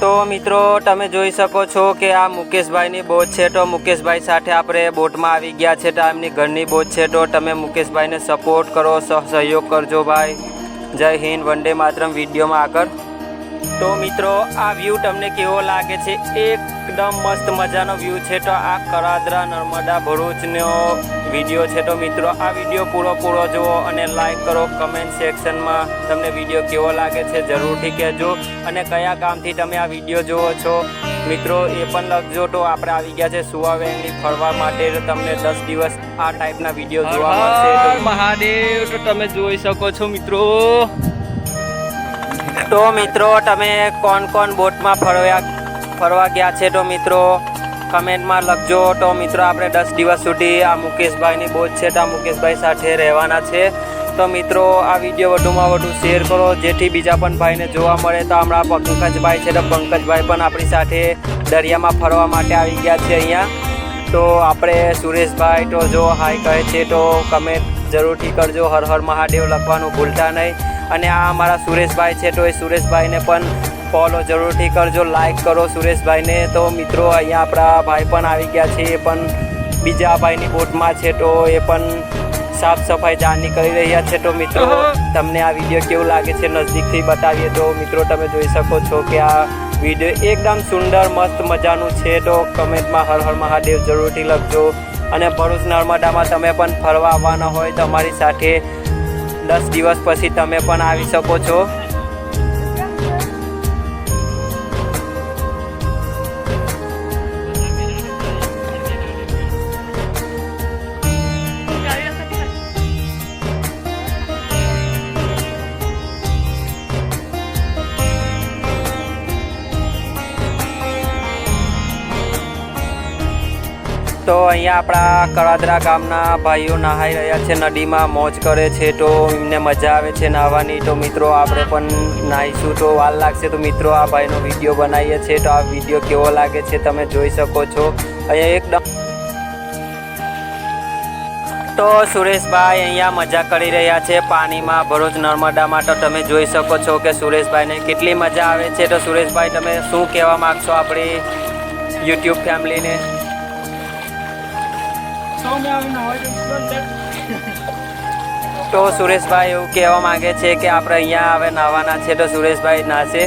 તો મિત્રો, તમે જોઈ શકો છો કે આ મુકેશભાઈની બોટ છે. તો મુકેશભાઈ સાથે આપણે બોટમાં આવી ગયા છે. તો એમની ઘરની બોટ છે. તો તમે મુકેશભાઈને સપોર્ટ કરો સહ- સહયોગ કરજો ભાઈ. જય હિન્દ, વંદે માતરમ. વિડીયોમાં આગળ તો મિત્રો આ વ્યૂ તમને કેવો લાગે છે? એકદમ મસ્ત મજાનો વ્યૂ છે. તો આ કરાદરા નર્મદા ભરૂચનો વીડિયો છે. તો મિત્રો આ વીડિયો પૂરો પૂરો જુઓ અને લાઈક કરો. કમેન્ટ સેક્શનમાં તમને વીડિયો કેવો લાગે છે જરૂરથી કહેજો. અને કયા ગામથી તમે આ વીડિયો જુઓ છો? મિત્રો એ પણ લખજો. તો આપણે આવી ગયા છે સુવા વેંગલી ફરવા માટે. તમને દસ દિવસ આ ટાઈપના વીડિયો જોવા મળશે. મહાદેવ. તો તમે જોઈ શકો છો મિત્રો. તો મિત્રો, તમે કોણ કોણ બોટમાં ફરવા ફરવા ગયા છે તો મિત્રો, કમેન્ટમાં લખજો. તો મિત્રો, આપણે દસ દિવસ સુધી આ મુકેશભાઈની બોટ છે તો આ મુકેશભાઈ સાથે રહેવાના છે. તો મિત્રો, આ વીડિયો વધુમાં વધુ શેર કરો. જેથી બીજા પણ ભાઈને જોવા મળે. તો હમણાં પંકજભાઈ છે તો પંકજભાઈ પણ આપણી સાથે દરિયામાં ફરવા માટે આવી ગયા છે અહીંયા. તો આપણે સુરેશભાઈ તો જો હાય કહે છે તો કમેન્ટ જરૂરથી કરજો. હર હર મહાદેવ લખવાનું ભૂલતા નહીં. અને આ અમારા સુરેશભાઈ છે તો એ સુરેશભાઈને પણ ફોલો જરૂરથી કરજો લાઈક કરો સુરેશભાઈને. તો મિત્રો અહીંયા આપણા ભાઈ પણ આવી ગયા છે એ પણ બીજા ભાઈની બોટમાં છે તો એ પણ સાફ સફાઈ જાણની કરી રહ્યા છે. તો મિત્રો તમને આ વીડિયો કેવું લાગે છે નજદીકથી બતાવીએ. તો મિત્રો તમે જોઈ શકો છો કે આ વીડિયો એકદમ સુંદર મસ્ત મજાનું છે. તો કમેન્ટમાં હર હર મહાદેવ જરૂરથી લખજો. અને ભરૂચ નર્મદામાં તમે પણ ફરવા આવવાના હોય તો અમારી સાથે દસ દિવસ પછી તમે પણ આવી શકો છો તો અહીંયા આપણા કળાદરા ગામના ભાઈઓ નહાઈ રહ્યા છે, નદીમાં મોજ કરે છે તો એમને મજા આવે છે નાહવાની. તો મિત્રો, આપણે પણ નાહીશું તો વાર લાગશે. તો મિત્રો, આ ભાઈનો વીડિયો બનાવીએ છીએ તો આ વીડિયો કેવો લાગે છે તમે જોઈ શકો છો. અહીંયા એકદમ તો સુરેશભાઈ અહીંયા મજા કરી રહ્યા છે પાણીમાં, ભરૂચ, નર્મદામાં. તો તમે જોઈ શકો છો કે સુરેશભાઈને કેટલી મજા આવે છે. તો સુરેશભાઈ, તમે શું કહેવા માગશો આપણી યુટ્યુબ ફેમિલીને? તો સુરેશભાઈ એવું કહેવા માંગે છે કે આપણે અહીંયા હવે નાવાના છે તો સુરેશભાઈ નાશે.